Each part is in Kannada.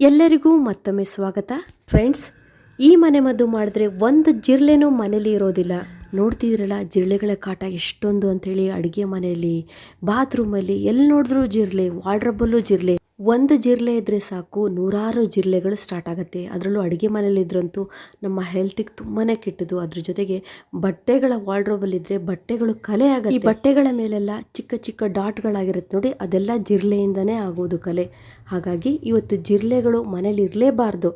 ಎಲ್ಲರಿಗೂ ಮತ್ತೊಮ್ಮೆ ಸ್ವಾಗತ. ಫ್ರೆಂಡ್ಸ್ ಈ ಮನೆ ಮದ್ದು ಮಾಡಿದ್ರೆ ಒಂದು ಜಿರ್ಲೆನೂ ಮನೇಲಿ ಇರೋದಿಲ್ಲ. ನೋಡ್ತಿದ್ರಲ್ಲ ಜಿರಳೆಗಳ ಕಾಟ ಎಷ್ಟೊಂದು ಅಂಥೇಳಿ ಅಡುಗೆ ಮನೆಯಲ್ಲಿ ಬಾತ್ರೂಮಲ್ಲಿ ಎಲ್ಲಿ ನೋಡಿದ್ರೂ ಜಿರಳೆ ವಾರ್ಡ್ರಬ್ಬಲ್ಲೂ ಜಿರ್ಲೆ ಒಂದು ಜಿರಲೆ ಇದ್ದರೆ ಸಾಕು, ನೂರಾರು ಜಿರಲೆಗಳು ಸ್ಟಾರ್ಟ್ ಆಗುತ್ತೆ. ಅದರಲ್ಲೂ ಅಡುಗೆ ಮನೆಯಲ್ಲಿದ್ದರಂತೂ ನಮ್ಮ ಹೆಲ್ತಿಗೆ ತುಂಬಾ ಕೆಟ್ಟದು ಅದ್ರ ಜೊತೆಗೆ ಬಟ್ಟೆಗಳ ವಾರ್ಡ್ರೋಬಲ್ಲಿದ್ದರೆ ಬಟ್ಟೆಗಳು ಕಲೆ ಆಗುತ್ತೆ. ಈ ಬಟ್ಟೆಗಳ ಮೇಲೆಲ್ಲ ಚಿಕ್ಕ ಚಿಕ್ಕ ಡಾಟ್ಗಳಾಗಿರುತ್ತೆ ನೋಡಿ, ಅದೆಲ್ಲ ಜಿರಲೆಯಿಂದನೇ ಆಗೋದು ಕಲೆ. ಹಾಗಾಗಿ ಇವತ್ತು ಜಿರಲೆಗಳು ಮನೇಲಿ ಇರಲೇಬಾರ್ದು.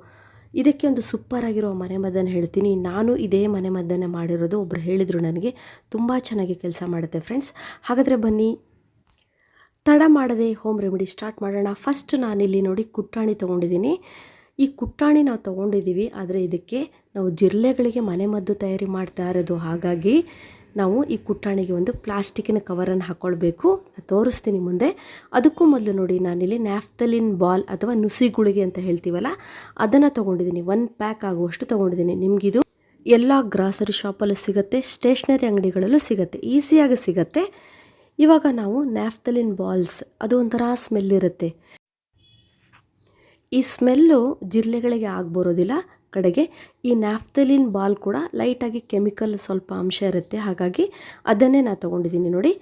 ಇದಕ್ಕೆ ಒಂದು ಸೂಪರ್ ಆಗಿರೋ ಮನೆ ಮದ್ದನ್ನು ಹೇಳ್ತೀನಿ. ನಾನು ಇದೇ ಮನೆ ಮದ್ದನ್ನು ಮಾಡಿರೋದು. ಒಬ್ಬರು ಹೇಳಿದರು ನನಗೆ, ತುಂಬ ಚೆನ್ನಾಗಿ ಕೆಲಸ ಮಾಡುತ್ತೆ ಫ್ರೆಂಡ್ಸ್ ಹಾಗಾದರೆ ಬನ್ನಿ ತಡ ಮಾಡದೆ ಹೋಮ್ ರೆಮಿಡಿ ಸ್ಟಾರ್ಟ್ ಮಾಡೋಣ. ಫಸ್ಟ್ ನಾನಿಲ್ಲಿ ನೋಡಿ ಕುಟ್ಟಾಣಿ ತೊಗೊಂಡಿದ್ದೀನಿ. ಈ ಕುಟ್ಟಾಣಿ ನಾವು ತೊಗೊಂಡಿದ್ದೀವಿ. ಆದರೆ ಇದಕ್ಕೆ ನಾವು ಜಿರ್ಲೆಗಳಿಗೆ ಮನೆಮದ್ದು ತಯಾರಿ ಮಾಡ್ತಾ ಇರೋದು. ಹಾಗಾಗಿ ನಾವು ಈ ಕುಟ್ಟಾಣಿಗೆ ಒಂದು ಪ್ಲಾಸ್ಟಿಕ್ಕಿನ ಕವರನ್ನು ಹಾಕ್ಕೊಳ್ಬೇಕು ತೋರಿಸ್ತೀನಿ ಮುಂದೆ. ಅದಕ್ಕೂ ಮೊದಲು ನೋಡಿ, ನಾನಿಲ್ಲಿ ನ್ಯಾಫ್ತಲಿನ್ ಬಾಲ್ ಅಥವಾ ನುಸಿ ಗುಳಿಗೆ ಅಂತ ಹೇಳ್ತೀವಲ್ಲ, ಅದನ್ನು ತೊಗೊಂಡಿದ್ದೀನಿ. ಒನ್ ಪ್ಯಾಕ್ ಆಗುವಷ್ಟು ತೊಗೊಂಡಿದ್ದೀನಿ. ನಿಮಗಿದು ಎಲ್ಲ ಗ್ರಾಸರಿ ಶಾಪಲ್ಲೂ ಸಿಗುತ್ತೆ, ಸ್ಟೇಷ್ನರಿ ಅಂಗಡಿಗಳಲ್ಲೂ ಸಿಗುತ್ತೆ. ಈಸಿಯಾಗಿ ಸಿಗುತ್ತೆ. ಇವಾಗ ನಾವು ನ್ಯಾಫ್ತಲಿನ್ ಬಾಲ್ಸ್, ಅದು ಒಂಥರ ಸ್ಮೆಲ್ ಇರುತ್ತೆ. ಈ ಸ್ಮೆಲ್ಲು ಜಿರ್ಲೆಗಳಿಗೆ ಆಗ್ಬರೋದಿಲ್ಲ ಕಡೆಗೆ ಈ ನ್ಯಾಫ್ತಲಿನ್ ಬಾಲ್ ಕೂಡ ಲೈಟಾಗಿ ಕೆಮಿಕಲ್ ಸ್ವಲ್ಪ ಅಂಶ ಇರುತ್ತೆ. ಹಾಗಾಗಿ ಅದನ್ನೇ ನಾನು ತೊಗೊಂಡಿದ್ದೀನಿ ನೋಡಿ.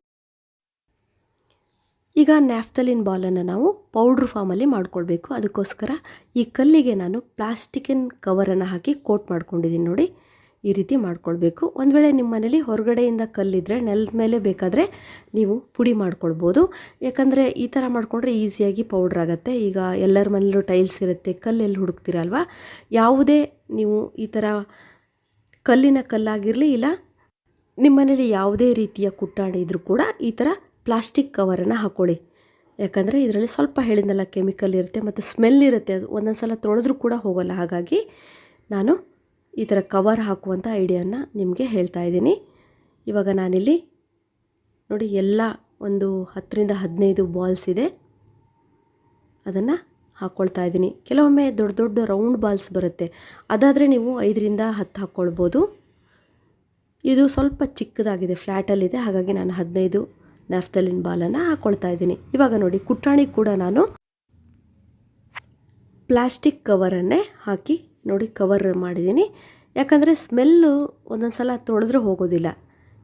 ಈಗ ನ್ಯಾಫ್ತಲಿನ್ ಬಾಲನ್ನು ನಾವು ಪೌಡ್ರ್ ಫಾರ್ಮಲ್ಲಿ ಮಾಡ್ಕೊಳ್ಬೇಕು. ಅದಕ್ಕೋಸ್ಕರ ಈ ಕಲ್ಲಿಗೆ ನಾನು ಪ್ಲಾಸ್ಟಿಕ್ಕಿನ ಕವರನ್ನು ಹಾಕಿ ಕೋಟ್ ಮಾಡ್ಕೊಂಡಿದ್ದೀನಿ ನೋಡಿ. ಈ ರೀತಿ ಮಾಡ್ಕೊಳ್ಬೇಕು. ಒಂದು ವೇಳೆ ನಿಮ್ಮ ಮನೇಲಿ ಹೊರಗಡೆಯಿಂದ ಕಲ್ಲಿದ್ದರೆ ನೆಲದ ಮೇಲೆ ಬೇಕಾದರೆ ನೀವು ಪುಡಿ ಮಾಡ್ಕೊಳ್ಬೋದು. ಯಾಕಂದರೆ ಈ ಥರ ಮಾಡಿಕೊಂಡ್ರೆ ಈಸಿಯಾಗಿ ಪೌಡ್ರ್ ಆಗುತ್ತೆ. ಈಗ ಎಲ್ಲರ ಮನೇಲೂ ಟೈಲ್ಸ್ ಇರುತ್ತೆ ಕಲ್ಲೆಲ್ಲಿ ಹುಡುಕ್ತೀರಲ್ವ? ಯಾವುದೇ ನೀವು ಈ ಥರ ಕಲ್ಲಿನ ಕಲ್ಲಾಗಿರಲಿ ಇಲ್ಲ ನಿಮ್ಮ ಮನೇಲಿ ಯಾವುದೇ ರೀತಿಯ ಕುಟ್ಟಾಣಿ ಇದ್ದರೂ ಕೂಡ ಈ ಥರ ಪ್ಲಾಸ್ಟಿಕ್ ಕವರನ್ನು ಹಾಕ್ಕೊಳ್ಳಿ ಯಾಕಂದರೆ ಇದರಲ್ಲಿ ಸ್ವಲ್ಪ ಹೇಳಿದ್ನಲ್ಲ ಕೆಮಿಕಲ್ ಇರುತ್ತೆ ಮತ್ತು ಸ್ಮೆಲ್ ಇರುತ್ತೆ. ಅದು ಒಂದೊಂದು ಸಲ ತೊಳೆದ್ರೂ ಕೂಡ ಹೋಗೋಲ್ಲ. ಹಾಗಾಗಿ ನಾನು ಈ ಥರ ಕವರ್ ಹಾಕುವಂಥ ಐಡಿಯಾನ ನಿಮಗೆ ಹೇಳ್ತಾ ಇದ್ದೀನಿ. ಇವಾಗ ನಾನಿಲ್ಲಿ ನೋಡಿ ಎಲ್ಲ ಒಂದು ಹತ್ತರಿಂದ ಹದಿನೈದು ಬಾಲ್ಸ್ ಇದೆ. ಅದನ್ನು ಹಾಕ್ಕೊಳ್ತಾ ಇದ್ದೀನಿ. ಕೆಲವೊಮ್ಮೆ ದೊಡ್ಡ ದೊಡ್ಡ ರೌಂಡ್ ಬಾಲ್ಸ್ ಬರುತ್ತೆ. ಅದಾದರೆ ನೀವು ಐದರಿಂದ ಹತ್ತು ಹಾಕ್ಕೊಳ್ಬೋದು ಇದು ಸ್ವಲ್ಪ ಚಿಕ್ಕದಾಗಿದೆ ಫ್ಲ್ಯಾಟಲ್ಲಿದೆ ಹಾಗಾಗಿ ನಾನು ಹದಿನೈದು ನ್ಯಾಫ್ತಲಿನ್ ಬಾಲನ್ನು ಹಾಕ್ಕೊಳ್ತಾ ಇದ್ದೀನಿ. ಇವಾಗ ನೋಡಿ, ಕುಟ್ಟಾಣಿ ಕೂಡ ನಾನು ಪ್ಲಾಸ್ಟಿಕ್ ಕವರನ್ನೇ ಹಾಕಿ ನೋಡಿ ಕವರ್ ಮಾಡಿದ್ದೀನಿ. ಯಾಕಂದರೆ ಸ್ಮೆಲ್ಲು ಒಂದೊಂದು ಸಲ ತೊಳೆದ್ರೆ ಹೋಗೋದಿಲ್ಲ.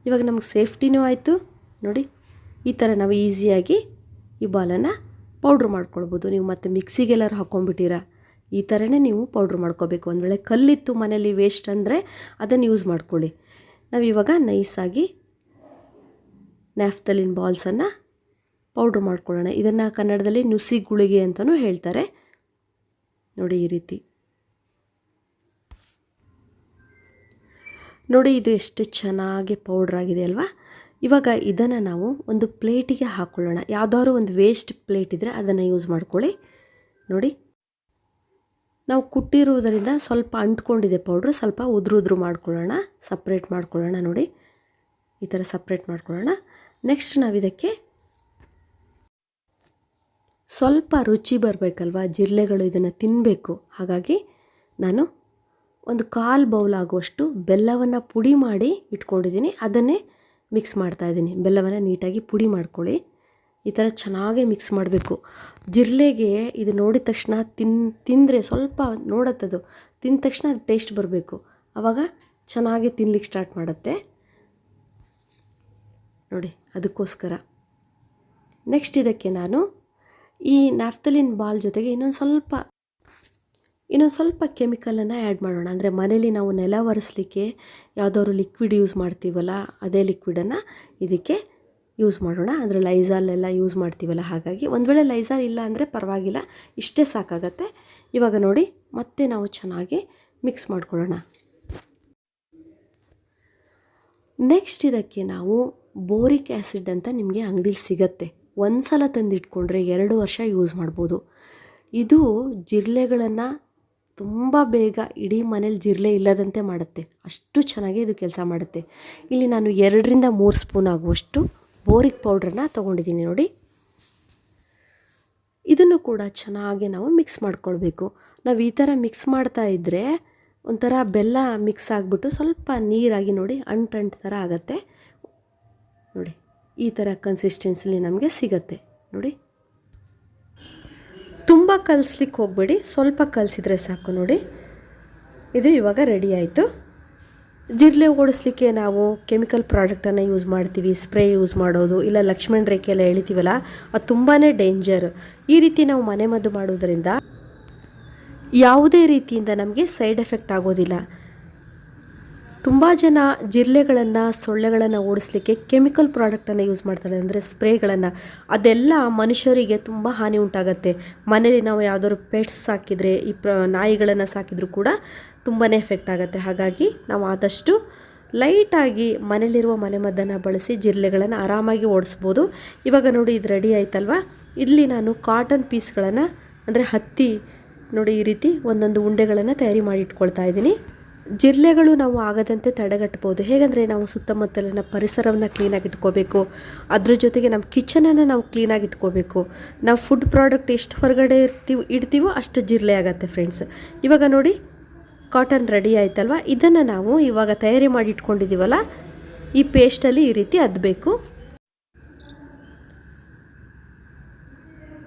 ಇವಾಗ ನಮಗೆ ಸೇಫ್ಟಿನೂ ಆಯಿತು. ನೋಡಿ, ಈ ಥರ ನಾವು ಈಸಿಯಾಗಿ ಈ ಬಾಲನ್ನು ಪೌಡ್ರ್ ಮಾಡ್ಕೊಳ್ಬೋದು. ನೀವು ಮತ್ತು ಮಿಕ್ಸಿಗೆಲ್ಲರೂ ಹಾಕ್ಕೊಂಬಿಟ್ಟಿರಾ ಈ ಥರನೇ ನೀವು ಪೌಡ್ರ್ ಮಾಡ್ಕೋಬೇಕು. ಒಂದು ವೇಳೆ ಕಲ್ಲಿತ್ತು ಮನೇಲಿ ವೇಸ್ಟ್ ಅಂದರೆ ಅದನ್ನು ಯೂಸ್ ಮಾಡ್ಕೊಳ್ಳಿ. ನಾವು ಇವಾಗ ನೈಸಾಗಿ ನ್ಯಾಫ್ತಲಿನ್ ಬಾಲ್ಸನ್ನು ಪೌಡ್ರ್ ಮಾಡ್ಕೊಳ್ಳೋಣ. ಇದನ್ನು ಕನ್ನಡದಲ್ಲಿ ನುಸಿ ಗುಳಿಗೆ ಅಂತಲೂ ಹೇಳ್ತಾರೆ. ನೋಡಿ ಈ ರೀತಿ. ನೋಡಿ ಇದು ಎಷ್ಟು ಚೆನ್ನಾಗಿ ಪೌಡ್ರ್ ಆಗಿದೆ ಅಲ್ವಾ? ಇವಾಗ ಇದನ್ನು ನಾವು ಒಂದು ಪ್ಲೇಟಿಗೆ ಹಾಕ್ಕೊಳ್ಳೋಣ ಯಾವುದಾದ್ರು ಒಂದು ವೇಸ್ಟ್ ಪ್ಲೇಟ್ ಇದ್ದರೆ ಅದನ್ನು ಯೂಸ್ ಮಾಡ್ಕೊಳ್ಳಿ. ನೋಡಿ. ನಾವು ಕುಟ್ಟಿರುವುದರಿಂದ ಸ್ವಲ್ಪ ಅಂಟ್ಕೊಂಡಿದೆ ಪೌಡ್ರು ಸ್ವಲ್ಪ ಉದುರು ಉದುರು ಮಾಡ್ಕೊಳ್ಳೋಣ. ಸಪ್ರೇಟ್ ಮಾಡ್ಕೊಳ್ಳೋಣ ನೋಡಿ. ಈ ಥರ ಸಪ್ರೇಟ್ ಮಾಡ್ಕೊಳ್ಳೋಣ. ನೆಕ್ಸ್ಟ್ ನಾವು ಇದಕ್ಕೆ ಸ್ವಲ್ಪ ರುಚಿ ಬರಬೇಕಲ್ವ? ಜಿರ್ಲೆಗಳು ಇದನ್ನು ತಿನ್ನಬೇಕು ಹಾಗಾಗಿ ನಾನು ಒಂದು ಕಾಲು ಬೌಲ್ ಆಗುವಷ್ಟು ಬೆಲ್ಲವನ್ನು ಪುಡಿ ಮಾಡಿ ಇಟ್ಕೊಂಡಿದ್ದೀನಿ. ಅದನ್ನೇ ಮಿಕ್ಸ್ ಮಾಡ್ತಾಯಿದ್ದೀನಿ ಬೆಲ್ಲವನ್ನು ನೀಟಾಗಿ ಪುಡಿ ಮಾಡ್ಕೊಳ್ಳಿ. ಈ ಥರ ಚೆನ್ನಾಗೇ ಮಿಕ್ಸ್ ಮಾಡಬೇಕು. ಜಿರ್ಲೆಗೆ ಇದು ನೋಡಿದ ತಕ್ಷಣ ತಿನ್, ತಿಂದರೆ ಸ್ವಲ್ಪ ನೋಡತ್ತದು. ತಿಂದ ತಕ್ಷಣ ಅದು ಟೇಸ್ಟ್ ಬರಬೇಕು. ಆವಾಗ ಚೆನ್ನಾಗಿ ತಿನ್ಲಿಕ್ಕೆ ಸ್ಟಾರ್ಟ್ ಮಾಡುತ್ತೆ. ನೋಡಿ, ಅದಕ್ಕೋಸ್ಕರ. ನೆಕ್ಸ್ಟ್ ಇದಕ್ಕೆ ನಾನು ಈ ನ್ಯಾಫ್ತಲಿನ್ ಬಾಲ್ ಜೊತೆಗೆ ಇನ್ನೊಂದು ಸ್ವಲ್ಪ ಇನ್ನೊಂದು ಸ್ವಲ್ಪ ಕೆಮಿಕಲನ್ನು ಆ್ಯಡ್ ಮಾಡೋಣ. ಅಂದರೆ ಮನೇಲಿ ನಾವು ನೆಲ ಒರೆಸ್ಲಿಕ್ಕೆ ಯಾವುದಾದ್ರು ಲಿಕ್ವಿಡ್ ಯೂಸ್ ಮಾಡ್ತೀವಲ್ಲ, ಅದೇ ಲಿಕ್ವಿಡನ್ನು ಇದಕ್ಕೆ ಯೂಸ್ ಮಾಡೋಣ. ಅಂದರೆ ಲೈಝಾಲ್ ಎಲ್ಲ ಯೂಸ್ ಮಾಡ್ತೀವಲ್ಲ, ಹಾಗಾಗಿ ಒಂದು ವೇಳೆ ಲೈಝಾಲ್ ಇಲ್ಲ ಅಂದರೆ ಪರವಾಗಿಲ್ಲ, ಇಷ್ಟೇ ಸಾಕಾಗತ್ತೆ. ಇವಾಗ ನೋಡಿ, ಮತ್ತೆ ನಾವು ಚೆನ್ನಾಗಿ ಮಿಕ್ಸ್ ಮಾಡ್ಕೊಳ್ಳೋಣ. ನೆಕ್ಸ್ಟ್ ಇದಕ್ಕೆ ನಾವು ಬೋರಿಕ್ ಆ್ಯಸಿಡ್ ಅಂತ ನಿಮಗೆ ಅಂಗಡೀಲಿ ಸಿಗತ್ತೆ. ಒಂದು ಸಲ ತಂದಿಟ್ಕೊಂಡ್ರೆ ಎರಡು ವರ್ಷ ಯೂಸ್ ಮಾಡ್ಬೋದು. ಇದು ಜಿರ್ಲೆಗಳನ್ನು ತುಂಬ ಬೇಗ ಇಡೀ ಮನೇಲಿ ಜಿರಲೆ ಇಲ್ಲದಂತೆ ಮಾಡುತ್ತೆ. ಅಷ್ಟು ಚೆನ್ನಾಗಿ ಇದು ಕೆಲಸ ಮಾಡುತ್ತೆ. ಇಲ್ಲಿ ನಾನು ಎರಡರಿಂದ ಮೂರು ಸ್ಪೂನ್ ಆಗುವಷ್ಟು ಬೋರಿಕ್ ಪೌಡ್ರನ್ನ ತೊಗೊಂಡಿದ್ದೀನಿ ನೋಡಿ. ಇದನ್ನು ಕೂಡ ಚೆನ್ನಾಗಿ ನಾವು ಮಿಕ್ಸ್ ಮಾಡ್ಕೊಳ್ಬೇಕು. ನಾವು ಈ ಥರ ಮಿಕ್ಸ್ ಮಾಡ್ತಾ ಇದ್ದರೆ ಒಂಥರ ಬೆಲ್ಲ ಮಿಕ್ಸ್ ಆಗಿಬಿಟ್ಟು ಸ್ವಲ್ಪ ನೀರಾಗಿ ನೋಡಿ ಅಂಟಂಟ್ ಥರ ಆಗುತ್ತೆ. ನೋಡಿ, ಈ ಥರ ಕನ್ಸಿಸ್ಟೆನ್ಸಿಲಿ ನಮಗೆ ಸಿಗತ್ತೆ. ನೋಡಿ. ಕಲಿಸ್ಲಿಕ್ಕೆ ಹೋಗಬೇಡಿ. ಸ್ವಲ್ಪ ಕಲಿಸಿದ್ರೆ ಸಾಕು ನೋಡಿ. ಇದು ಇವಾಗ ರೆಡಿ ಆಯಿತು. ಜಿರಳೆ ಓಡಿಸ್ಲಿಕ್ಕೆ ನಾವು ಕೆಮಿಕಲ್ ಪ್ರಾಡಕ್ಟನ್ನು ಯೂಸ್ ಮಾಡ್ತೀವಿ. ಸ್ಪ್ರೇ ಯೂಸ್ ಮಾಡೋದು, ಇಲ್ಲ ಲಕ್ಷ್ಮಣ್ ರೇಖೆ ಎಲ್ಲ ಎಳಿತೀವಲ್ಲ, ಅದು ತುಂಬಾ ಡೇಂಜರ್ ಈ ರೀತಿ ನಾವು ಮನೆಮದ್ದು ಮಾಡೋದರಿಂದ ಯಾವುದೇ ರೀತಿಯಿಂದ ನಮಗೆ ಸೈಡ್ ಎಫೆಕ್ಟ್ ಆಗೋದಿಲ್ಲ. ತುಂಬ ಜನ ಜಿರಳೆಗಳನ್ನು ಸೊಳ್ಳೆಗಳನ್ನು ಓಡಿಸ್ಲಿಕ್ಕೆ ಕೆಮಿಕಲ್ ಪ್ರಾಡಕ್ಟನ್ನು ಯೂಸ್ ಮಾಡ್ತಾರೆ. ಅಂದರೆ ಸ್ಪ್ರೇಗಳನ್ನು. ಅದೆಲ್ಲ ಮನುಷ್ಯರಿಗೆ ತುಂಬ ಹಾನಿ ಉಂಟಾಗತ್ತೆ. ಮನೇಲಿ ನಾವು ಯಾವುದಾದ್ರು ಪೆಟ್ಸ್ ಸಾಕಿದರೆ, ಈ ಪ್ರ, ನಾಯಿಗಳನ್ನು ಸಾಕಿದರೂ ಕೂಡ ತುಂಬಾ ಎಫೆಕ್ಟ್ ಆಗುತ್ತೆ. ಹಾಗಾಗಿ ನಾವು ಆದಷ್ಟು ಲೈಟಾಗಿ ಮನೇಲಿರುವ ಮನೆಮದ್ದನ್ನು ಬಳಸಿ ಜಿರಳೆಗಳನ್ನು ಆರಾಮಾಗಿ ಓಡಿಸ್ಬೋದು. ಇವಾಗ ನೋಡಿ ಇದು ರೆಡಿ ಆಯ್ತಲ್ವಾ? ಇಲ್ಲಿ ನಾನು ಕಾಟನ್ ಪೀಸ್ಗಳನ್ನು ಅಂದರೆ ಹತ್ತಿ, ನೋಡಿ ಈ ರೀತಿ ಒಂದೊಂದು ಉಂಡೆಗಳನ್ನು ತಯಾರಿ ಮಾಡಿ ಇಟ್ಕೊಳ್ತಾ ಇದ್ದೀನಿ. ಜಿರಳೆಗಳು ನಾವು ಆಗದಂತೆ ತಡೆಗಟ್ಬೋದು ಹೇಗಂದರೆ ನಾವು ಸುತ್ತಮುತ್ತಲಿನ ಪರಿಸರವನ್ನು ಕ್ಲೀನಾಗಿ ಇಟ್ಕೋಬೇಕು. ಅದ್ರ ಜೊತೆಗೆ ನಮ್ಮ ಕಿಚನನ್ನು ನಾವು ಕ್ಲೀನಾಗಿ ಇಟ್ಕೋಬೇಕು. ನಾವು ಫುಡ್ ಪ್ರಾಡಕ್ಟ್ ಎಷ್ಟು ಹೊರಗಡೆ ಇರ್ತೀವಿ, ಇಡ್ತೀವೋ ಅಷ್ಟು ಜಿರಳೆ ಆಗುತ್ತೆ ಫ್ರೆಂಡ್ಸ್ ಇವಾಗ ನೋಡಿ ಕಾಟನ್ ರೆಡಿ ಆಯ್ತಲ್ವ? ಇದನ್ನು ನಾವು ಇವಾಗ ತಯಾರಿ ಮಾಡಿ ಇಟ್ಕೊಂಡಿದ್ದೀವಲ್ಲ ಈ ಪೇಸ್ಟಲ್ಲಿ ಈ ರೀತಿ ಅದ್ಬೇಕು.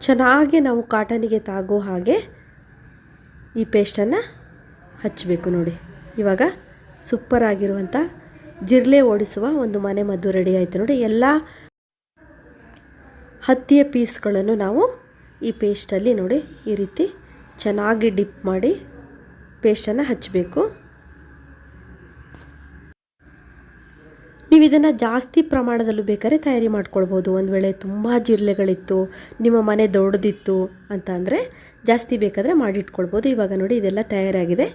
ಚೆನ್ನಾಗಿ ನಾವು ಕಾಟನಿಗೆ ತಾಗೋ ಹಾಗೆ ಈ ಪೇಸ್ಟನ್ನು ಹಚ್ಚಬೇಕು ನೋಡಿ. ಇವಾಗ ಸೂಪರ್ ಆಗಿರುವಂಥ ಜಿರ್ಲೆ ಓಡಿಸುವ ಒಂದು ಮನೆ ಮದ್ದು ರೆಡಿ ಆಯಿತು ನೋಡಿ. ಎಲ್ಲ ಹತ್ತಿಯ ಪೀಸ್ಗಳನ್ನು ನಾವು ಈ ಪೇಸ್ಟಲ್ಲಿ ನೋಡಿ ಈ ರೀತಿ ಚೆನ್ನಾಗಿ ಡಿಪ್ ಮಾಡಿ ಪೇಸ್ಟನ್ನು ಹಚ್ಚಬೇಕು. ನೀವು ಇದನ್ನು ಜಾಸ್ತಿ ಪ್ರಮಾಣದಲ್ಲೂ ಬೇಕಾದ್ರೆ ತಯಾರಿ ಮಾಡ್ಕೊಳ್ಬೋದು. ಒಂದು ವೇಳೆ ತುಂಬ ಜಿರ್ಲೆಗಳಿತ್ತು, ನಿಮ್ಮ ಮನೆ ದೊಡ್ಡದಿತ್ತು ಅಂತ ಅಂದರೆ ಜಾಸ್ತಿ ಬೇಕಾದರೆ ಮಾಡಿಟ್ಕೊಳ್ಬೋದು. ಇವಾಗ ನೋಡಿ ಇದೆಲ್ಲ ತಯಾರಾಗಿದೆ.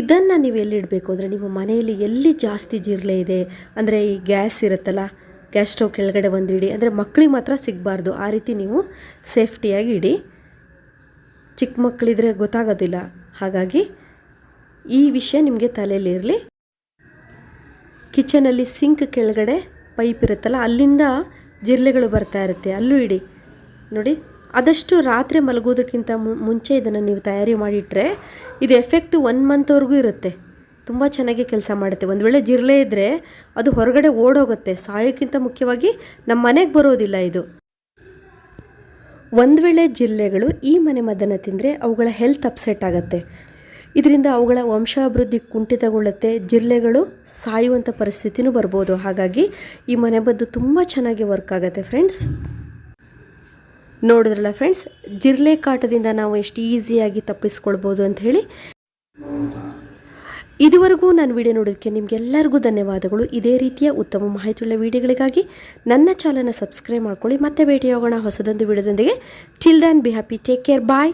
ಇದನ್ನು ನೀವು ಎಲ್ಲಿಡಬೇಕು ಅಂದರೆ ನಿಮ್ಮ ಮನೆಯಲ್ಲಿ ಎಲ್ಲಿ ಜಾಸ್ತಿ ಜಿರಲೆ ಇದೆ? ಅಂದರೆ ಈ ಗ್ಯಾಸ್ ಇರುತ್ತಲ್ಲ, ಗ್ಯಾಸ್ ಸ್ಟವ್ ಕೆಳಗಡೆ ಒಂದು ಇಡಿ. ಅಂದರೆ ಮಕ್ಕಳಿಗೆ ಮಾತ್ರ ಸಿಗಬಾರ್ದು. ಆ ರೀತಿ ನೀವು ಸೇಫ್ಟಿಯಾಗಿ ಇಡಿ. ಚಿಕ್ಕ ಮಕ್ಕಳಿದ್ರೆ ಗೊತ್ತಾಗೋದಿಲ್ಲ. ಹಾಗಾಗಿ ಈ ವಿಷಯ ನಿಮಗೆ ತಲೆಯಲ್ಲಿರಲಿ ಕಿಚನಲ್ಲಿ ಸಿಂಕ್ ಕೆಳಗಡೆ ಪೈಪ್ ಇರುತ್ತಲ್ಲ, ಅಲ್ಲಿಂದ ಜಿರಲೆಗಳು ಬರ್ತಾ ಇರುತ್ತೆ. ಅಲ್ಲೂ ಇಡಿ. ನೋಡಿ ಆದಷ್ಟು ರಾತ್ರಿ ಮಲಗೋದಕ್ಕಿಂತ ಮುಂಚೆ ಇದನ್ನು ನೀವು ತಯಾರಿ ಮಾಡಿಟ್ಟರೆ ಇದು ಎಫೆಕ್ಟ್ ಒನ್ ಮಂತ್ವರೆಗೂ ಇರುತ್ತೆ. ತುಂಬ ಚೆನ್ನಾಗಿ ಕೆಲಸ ಮಾಡುತ್ತೆ. ಒಂದು ವೇಳೆ ಜಿರಳೆ ಇದ್ದರೆ ಅದು ಹೊರಗಡೆ ಓಡೋಗುತ್ತೆ. ಸಾಯೋಕ್ಕಿಂತ ಮುಖ್ಯವಾಗಿ ನಮ್ಮ ಮನೆಗೆ ಬರೋದಿಲ್ಲ ಇದು. ಒಂದು ವೇಳೆ ಜಿರಳೆಗಳು ಈ ಮನೆ ಮದ್ದನ್ನು ತಿಂದರೆ ಅವುಗಳ ಹೆಲ್ತ್ ಅಪ್ಸೆಟ್ ಆಗುತ್ತೆ. ಇದರಿಂದ ಅವುಗಳ ವಂಶಾಭಿವೃದ್ಧಿ ಕುಂಠಿತಗೊಳ್ಳುತ್ತೆ. ಜಿರಳೆಗಳು ಸಾಯುವಂಥ ಪರಿಸ್ಥಿತಿನೂ ಬರ್ಬೋದು. ಹಾಗಾಗಿ ಈ ಮನೆಮದ್ದು ತುಂಬ ಚೆನ್ನಾಗಿ ವರ್ಕ್ ಆಗುತ್ತೆ ಫ್ರೆಂಡ್ಸ್. ನೋಡಿದ್ರಲ್ಲ ಫ್ರೆಂಡ್ಸ್ ಜಿರಲೆ ಕಾಟದಿಂದ ನಾವು ಎಷ್ಟು ಈಸಿಯಾಗಿ ತಪ್ಪಿಸ್ಕೊಳ್ಬೋದು ಅಂತ ಹೇಳಿ. ಇದುವರೆಗೂ ನಾನು ವಿಡಿಯೋ ನೋಡೋದಕ್ಕೆ ನಿಮಗೆಲ್ಲರಿಗೂ ಧನ್ಯವಾದಗಳು. ಇದೇ ರೀತಿಯ ಉತ್ತಮ ಮಾಹಿತಿಯುಳ್ಳ ವಿಡಿಯೋಗಳಿಗಾಗಿ ನನ್ನ ಚಾನಲ್ನ ಸಬ್ಸ್ಕ್ರೈಬ್ ಮಾಡ್ಕೊಳ್ಳಿ. ಮತ್ತೆ ಭೇಟಿಯಾಗೋಣ ಹೊಸದೊಂದು ವಿಡಿಯೋದೊಂದಿಗೆ then be happy take care bye